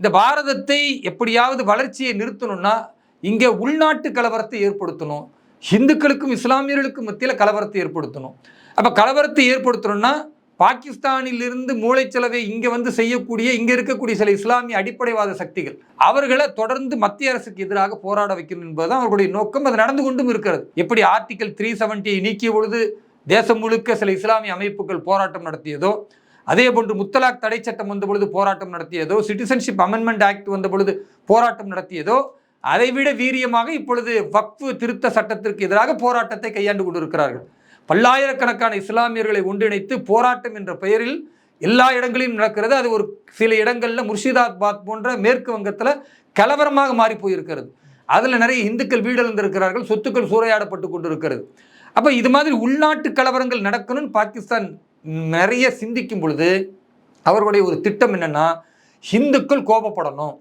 இந்த பாரதத்தை எப்படியாவது வளர்ச்சியை நிறுத்தணும்னா இங்கே உள்நாட்டு கலவரத்தை ஏற்படுத்தணும். இந்துக்களுக்கும் இஸ்லாமியர்களுக்கும் மத்தியில் கலவரத்தை ஏற்படுத்தணும். அப்போ கலவரத்தை ஏற்படுத்தணும்னா பாகிஸ்தானிலிருந்து மூளைச்சலவை இங்கே வந்து செய்யக்கூடிய இங்கே இருக்கக்கூடிய சில இஸ்லாமிய அடிப்படைவாத சக்திகள் அவர்களை தொடர்ந்து மத்திய அரசுக்கு எதிராக போராட வைக்கணும் என்பதுதான் அவர்களுடைய நோக்கம். அது நடந்து கொண்டும் இருக்கிறது. எப்படி ஆர்டிகல் த்ரீ செவன்ட்டியை நீக்கிய பொழுது தேசம் முழுக்க சில இஸ்லாமிய அமைப்புகள் போராட்டம் நடத்தியதோ அதே போன்று முத்தலாக் தடை சட்டம் வந்த பொழுது போராட்டம் நடத்தியதோ சிட்டிசன்ஷிப் அமெண்ட்மெண்ட் ஆக்ட் வந்த பொழுது போராட்டம் நடத்தியதோ அதைவிட வீரியமாக இப்பொழுது வக்ஃபு திருத்த சட்டத்திற்கு எதிராக போராட்டத்தை கையாண்டு கொண்டிருக்கிறார்கள். பல்லாயிரக்கணக்கான இஸ்லாமியர்களை ஒன்றிணைத்து போராட்டம் என்ற பெயரில் எல்லா இடங்களிலும் நடக்கிறது. அது ஒரு சில இடங்களில் முர்ஷிதாபாத் போன்ற மேற்கு வங்கத்தில் கலவரமாக மாறி போயிருக்கிறது. அதில் நிறைய இந்துக்கள் வீடிழந்திருக்கிறார்கள் சொத்துக்கள் சூறையாடப்பட்டு கொண்டிருக்கிறது. அப்போ இது மாதிரி உள்நாட்டு கலவரங்கள் நடக்கணும்னு பாகிஸ்தான் நிறைய சிந்திக்கும் பொழுது அவர்களுடைய ஒரு திட்டம் என்னென்னா ஹிந்துக்கள் கோபப்படணும்.